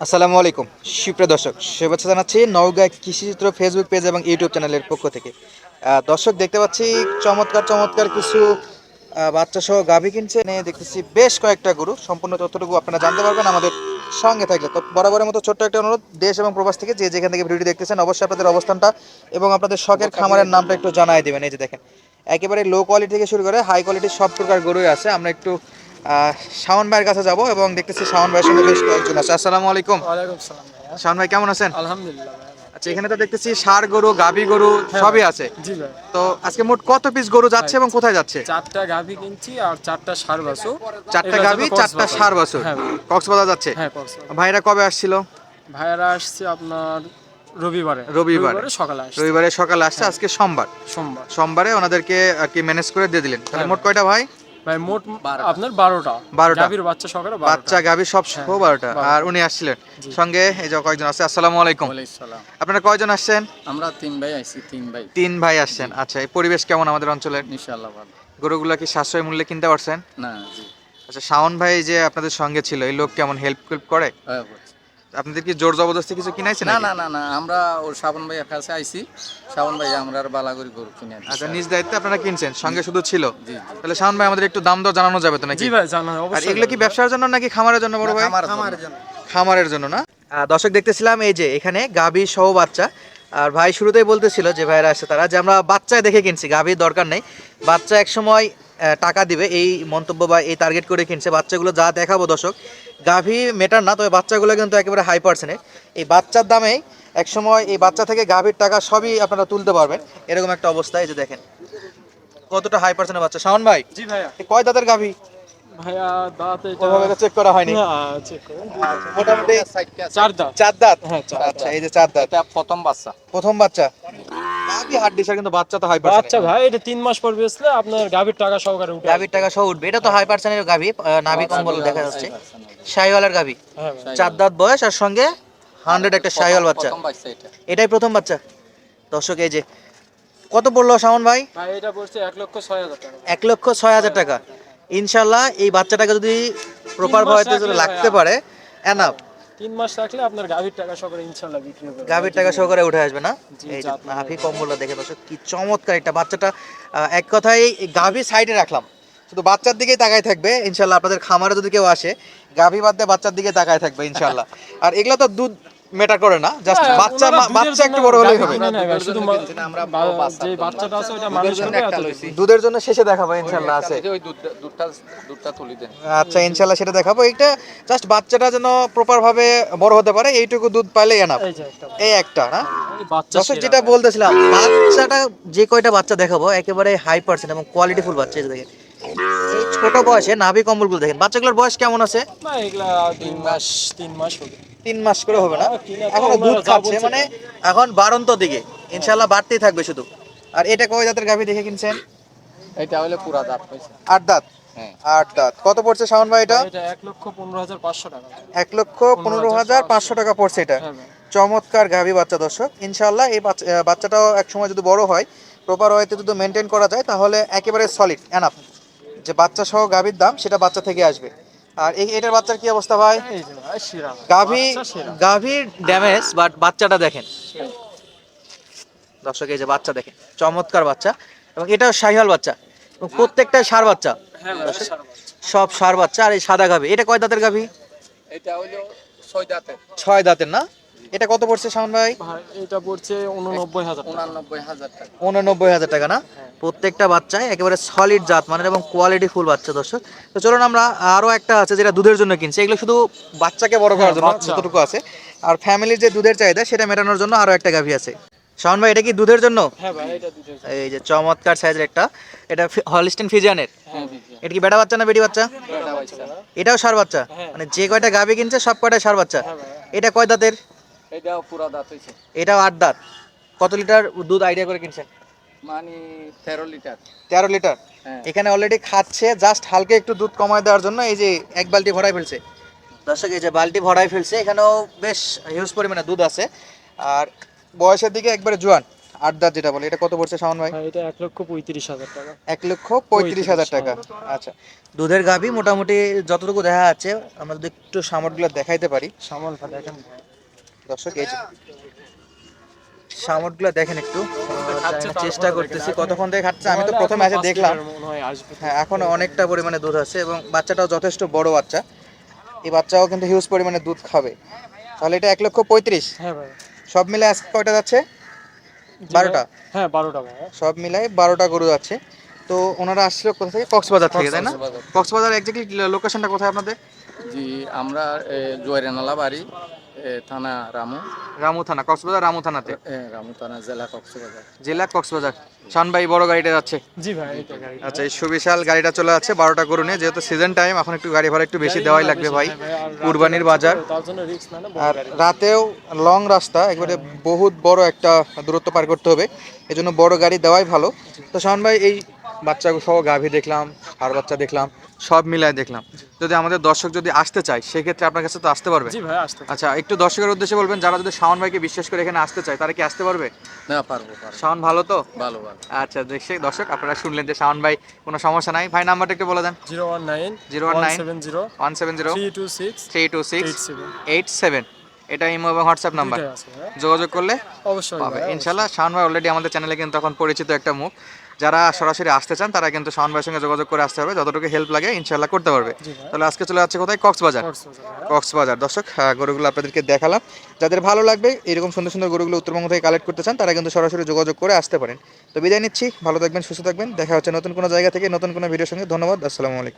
আসসালামু আলাইকুম। সুপ্রিয় দর্শক শুভেচ্ছা জানাচ্ছি নওগাঁ কৃষিচিত্র ফেসবুক পেজ এবং ইউটিউব চ্যানেলের পক্ষ থেকে। দর্শক দেখতে পাচ্ছি চমৎকার চমৎকার কিছু বাচ্চা সহ গাভী কিনছে। নিয়ে দেখতেছি বেশ কয়েকটা গরু। সম্পূর্ণ তথ্যটুকু আপনারা জানতে পারবেন আমাদের সঙ্গে থাকলে। তো বরাবরের মতো ছোট্ট একটা অনুরোধ দেশ এবং প্রবাস থেকে যে যেখান থেকে ভিডিওটি দেখতেছেন অবশ্যই আপনাদের অবস্থানটা এবং আপনাদের শখের খামারের নামটা একটু জানাই দেবেন। এই যে দেখেন একেবারে লো কোয়ালিটি থেকে শুরু করে হাই কোয়ালিটির সব প্রকার গরুই আছে। আমরা একটু শাওন ভাইয়ের কাছে যাব এবং দেখতেছি শাওন ভাইয়ের সঙ্গে বেশ কয়েকজন আছে। আসসালামু আলাইকুম। শাওন ভাই কেমন আছেন? আলহামদুলিল্লাহ আচ্ছা এখানে তো দেখতেছি ষাড় গরু গাভী গরু সবই আছে। তো আজকে মোট কত পিস গরু যাচ্ছে এবং কোথায় যাচ্ছে? চারটা গাভি কিনছি আর চারটা সার বাসু চারটা যাবে চারটা হ্যাঁ ভাই। কক্সবাজার যাচ্ছে? হ্যাঁ ভাইরা কবে আসছিল? ভাইয়ারা আসছে আপনার রবিবারে। রবিবারে। সকালে আসছে। রবিবারে সকালে আসছে আজকে সোমবার। সোমবার। সোমবারে ওনাদেরকে আর কি ম্যানেজ করে দিয়ে দিলেন। তাহলে হ্যাঁ। মোট কয়টা ভাই? ভাই মোট আপনার বারোটা। বারোটা। গাভীর বাচ্চা বাচ্চা গাভী সব সহ হ্যাঁ, বারোটা। বারোটা। আর উনি আসছিলেন। সঙ্গে এই যে কয়েকজন আছে আসসালামু আলাইকুম। আপনারা কয়জন আসছেন? আমরা তিন ভাই আইছি তিন ভাই। তিন ভাই আসছেন। আচ্ছা এই পরিবেশ কেমন আমাদের অঞ্চলের ইনশাআল্লাহ ভালো। গরুগুলা কি সাশ্রয় মূল্যে কিনতে পারছেন? না জি। আচ্ছা শাওন ভাই যে আপনাদের সঙ্গে ছিল এই লোক কেমন হেল্প করে? হ্যাঁ। আপনাদের কি জোর জবরদস্তি কিছু কিনাইছে না না না না আমরা ওর শ্রাবণ ভাইয়ের কাছে আইছি। শ্রাবণ ভাই আমরা আর বালাগরি গরু কিনে আনছি। আচ্ছা নিজ দায়িত্বে আপনারা কিনছেন সঙ্গে শুধু ছিল। জি জি। তাহলে শাওন ভাই আমাদের একটু দাম দর জানানো যাবে তো নাকি? জি ভাই জানা আর অবশ্যই। এগুলো কি ব্যবসার জন্য নাকি খামারের জন্য বড় ভাই? খামারের জন্য। খামারের জন্য। না? আহ, দর্শক দেখতেছিলাম এই যে এখানে গাভী সহ বাচ্চা। আর ভাই শুরুতেই বলতেছিল যে ভাইরা আসছে তারা যে আমরা বাচ্চা দেখে কিনছি গাভীর দরকার নেই। বাচ্চা এক সময় টাকা দিবে এই মন্তব্য বা এই টার্গেট করে কিনছে বাচ্চাগুলো যা দেখাবো দর্শক গাভী মেটার না তবে বাচ্চাগুলো কিন্তু একেবারে হাই পার্সেন্টের এই বাচ্চার দামেই এক সময় এই বাচ্চা থেকে গাভীর টাকা সবই আপনারা তুলতে পারবেন। এরকম একটা অবস্থা এই যে দেখেন। কতটা হাই পার্সেন্টের বাচ্চা। শাওন ভাই জি ভাইয়া। কয় দাঁতের গাভী? ভাইয়া দাঁত এটা চেক করা হয়নি। মোটামুটি চার দাঁত। চার দাঁত? হ্যাঁ, আচ্ছা এই যে চার দাঁত। এটা প্রথম বাচ্চা। প্রথম বাচ্চা। গাভী হাট ডিসার কিন্তু বাচ্চা তো হাই ভাই এটা তিন মাস পর বেচলে আপনার গাভীর টাকা সহকারে। টাকা সহ উঠবে। এটা তো হাই পার্সেন্টের গাভী আহ, নাভি কম্বল দেখা যাচ্ছে। গাভী। হ্যাঁ চার দাঁত বয়স আর সঙ্গে হান্ড্রেড একটা শাহিওয়াল বাচ্চা। এটাই প্রথম বাচ্চা। দর্শক এই যে কত পড়ল শাওন ভাই? ভাই এটা পড়ছে এক লক্ষ ছয় হাজার টাকা। এক লক্ষ ছয় হাজার টাকা। ইনশাল্লাহ এই বাচ্চাটাকে যদি প্রপার ভয়তে যদি লাগতে পারে এনাফ তিন মাস রাখলে আপনার গাভীর টাকা সহকারে ইনশাআল্লাহ বিক্রি হবে। গাভীর টাকা সহকারে উঠে আসবে না? এই মানে। কম্বলটা দেখে দর্শক কি চমৎকার একটা বাচ্চাটা। এক কথায় গাভী সাইডে রাখলাম। শুধু বাচ্চার দিকেই তাকায় থাকবে ইনশাল্লাহ আপনাদের খামারে যদি কেউ আসে গাভী বাদ দিয়ে বাচ্চার দিকে তাকায় থাকবে ইনশাল্লাহ আর এগুলো তো দুধ মেটার করে না জাস্ট হ্যাঁ, বাচ্চা দুধের বাচ্চা একটু জন্য বড় হলেই হবে। শুধু আমরা যে বাচ্চাটা আছে ওটা মানুষ। দুধের জন্য শেষে দেখাবো ইনশাল্লাহ আছে। ওই দুধটা দুধটা দুধটা তুলি দেন। আচ্ছা ইনশাল্লাহ সেটা দেখাবো। এটা জাস্ট বাচ্চাটা যেন প্রপার ভাবে বড় হতে পারে এইটুকু দুধ পাইলে এনাফ এই একটা না? দর্শক যেটা বলতেছিলাম বাচ্চাটা যে কয়টা বাচ্চা দেখাবো একেবারে হাই পার্সেন্ট এবং কোয়ালিটিফুল বাচ্চা এই দেখেন। ছোট বয়সে নাভি কম্বলগুলো দেখেন। বাচ্চাগুলোর বয়স কেমন আছে? না এগুলা তিন মাস তিন মাস হবে। তিন মাস করে হবে না। হ্যাঁ, এখন দুধ খাচ্ছে মানে এখন বারন্ত দিকে। ইনশাল্লাহ বাড়তেই থাকবে শুধু। আর এটা কয় জাতের গাভী দেখে কিনছেন? এটা হলে পুরা দাঁত আট দাঁত? হ্যাঁ। আট দাঁত। কত পড়ছে শাওন ভাই এটা? এক লক্ষ পনেরো হাজার পাঁচশো টাকা। এক লক্ষ পনেরো হাজার পাঁচশো। টাকা পড়ছে এটা। হ্যাঁ চমৎকার গাভী বাচ্চা দর্শক। ইনশাল্লাহ এই বাচ্চা- বাচ্চাটাও এক সময় যদি বড় হয় প্রপার ওয়েতে যদি মেনটেন করা যায় তাহলে একেবারে সলিড এনাফ যে বাচ্চা সহ গাভীর দাম সেটা বাচ্চা থেকে আসবে। আর এটার বাচ্চার কি অবস্থা ভাই। গাভী গাভীর ড্যামেজ বাট বাচ্চাটা দেখেন। দর্শক এই যে বাচ্চা দেখেন চমৎকার বাচ্চা। এবং এটাও শাহিওয়াল বাচ্চা। এবং প্রত্যেকটাই সার বাচ্চা। হ্যাঁ সেরা বাচ্চা। সব সার বাচ্চা। আর এই সাদা গাভী এটা কয় দাঁতের গাভী? এটা হলো ছয় দাঁতের। ছয় দাঁতের না? এটা কত পড়ছে শাওন ভাই? ভাই এটা পড়ছে উননব্বই হাজার টাকা। উনানব্বই হাজার টাকা। উননব্বই হাজার টাকা না? প্রত্যেকটা বাচ্চায় একেবারে সলিড জাত মানের এবং কোয়ালিটি ফুল বাচ্চা দর্শক। তো চলুন আমরা আরও একটা আছে যেটা দুধের জন্য কিনছি। এগুলো শুধু বাচ্চাকে বড় করার হ্যাঁ, জন্য যতটুকু আছে। আর ফ্যামিলির যে দুধের চাহিদা সেটা মেটানোর জন্য আরও একটা গাভী আছে। শাওন ভাই এটা কি দুধের জন্য? হ্যাঁ ভাই এটা দুধের জন্য। এই যে চমৎকার সাইজের একটা। এটা হলিস্টেন ফিজিয়ানের হ্যাঁ। এটা কি বেটা বাচ্চা না বেটি বাচ্চা? এটা বাচ্চা। এটাও সার বাচ্চা। হ্যাঁ। মানে যে কয়টা গাভী কিনছে সব কয়টা সার বাচ্চা। হ্যাঁ এটা কয় দাঁতের? এটাও পুরা দাঁত হয়েছে এটাও আট দাঁত। কত লিটার দুধ আইডিয়া করে কিনছেন? মানে তেরো লিটার। তেরো লিটার? হ্যাঁ। এখানে অলরেডি খাচ্ছে জাস্ট হালকা একটু দুধ কমায় দেওয়ার জন্য এই যে এক বালতি ভরাই ফেলছে। দর্শক এই যে বালতি ভরাই ফেলছে এখানেও বেশ হিউজ পরিমাণে দুধ আছে। আর বয়সের দিকে একবারে জোয়ান আট দাঁত যেটা বলে। এটা কত পড়ছে শাওন ভাই? হ্যাঁ এটা এক লক্ষ পঁয়ত্রিশ হাজার টাকা। এক লক্ষ পঁয়ত্রিশ হাজার টাকা। আচ্ছা দুধের গাভী মোটামুটি যতটুকু দেখা যাচ্ছে আমরা যদি একটু সামরগুলো দেখাইতে পারি। সামাল ভাই দেখেন। দর্শক এই যে দেখেন একটু। চেষ্টা করতেছি। কতক্ষণ থেকে খাচ্ছে? আমি তো প্রথমে পাঁচ দেখলাম। হয় এখন অনেকটা পরিমাণে দুধ আছে এবং বাচ্চাটাও যথেষ্ট বড় বাচ্চা। এই বাচ্চাও কিন্তু হিউজ পরিমাণে দুধ খাবে। তাহলে এটা এক লক্ষ পঁয়ত্রিশ। হ্যাঁ সব মিলে আজকে কয়টা যাচ্ছে? বারোটা? হ্যাঁ বারোটা সব মিলাই বারোটা গরু যাচ্ছে। তো ওনারা আসছিল কোথা থেকে? কক্সবাজার থেকে তাই না? কক্সবাজার। এক্স্যাক্টলি লোকেশনটা কোথায় আপনাদের? জি আমরা জয়রানালা বাড়ি থানা রামু। রামু থানা কক্সবাজার রামু থানাতে? রামু থানা জেলা কক্সবাজার। জেলা কক্সবাজার। শান ভাই বড় গাড়িটা যাচ্ছে? জি ভাই আচ্ছা এই সুবিশাল গাড়িটা চলে যাচ্ছে বারোটা নিয়ে যেহেতু সিজন টাইম এখন একটু গাড়ি ভাড়া একটু বেশি দেওয়াই লাগবে ভাই কুরবানির বাজার। আর রাতেও লং রাস্তা একবারে বহুত বড় একটা দূরত্ব পার করতে হবে এই জন্য বড় গাড়ি দেওয়াই ভালো। তো শাওন ভাই এই বাচ্চা সহ গাভী দেখলাম আর বাচ্চা দেখলাম সব মিলায় দেখলাম। যদি আমাদের দর্শক যদি আসতে চায় সেক্ষেত্রে আপনার কাছে তো আসতে পারবে। জি ভাই আসতে আচ্ছা একটু দর্শকের উদ্দেশ্যে বলবেন যারা যদি শাওন ভাইকে বিশ্বাস করে এখানে আসতে চায় তারা কি আসতে পারবে? না পারব পারব। শাওন ভালো তো? ভালো ভালো। আচ্ছা দেখছি দর্শক আপনারা শুনলেন যে শাওন ভাই কোনো সমস্যা নাই। ভাই নাম্বারটা একটু বলে দেন। Zero one nine zero one nine seven zero one seven zero three two six three two six eight seven. Eight seven এটা ইমো এবং হোয়াটসঅ্যাপ নাম্বার। আছে ভাই যোগাযোগ করলে অবশ্যই পাবে। ভাই, ইনশাল্লাহ শাওন ভাই অলরেডি আমাদের চ্যানেলে কিন্তু তখন পরিচিত একটা মুখ। যারা সরাসরি আসতে চান তারা কিন্তু শাওন ভাইয়ের সঙ্গে যোগাযোগ করে আসতে পারবে। যতটুকু হেল্প লাগে ইনশাল্লাহ করতে পারবে। তাহলে আজকে চলে যাচ্ছে কোথায়? কক্সবাজার। কক্সবাজার। দর্শক গরুগুলো আপনাদেরকে দেখালাম। যাদের ভালো লাগবে এরকম সুন্দর সুন্দর গরুগুলো উত্তরবঙ্গ থেকে কালেক্ট করতে চান তারা কিন্তু সরাসরি যোগাযোগ করে আসতে পারেন। তো বিদায় নিচ্ছি। ভালো থাকবেন সুস্থ থাকবেন। দেখা হচ্ছে নতুন কোনো জায়গা থেকে নতুন কোনো ভিডিওর সঙ্গে। ধন্যবাদ। আসসালামু আলাইকুম।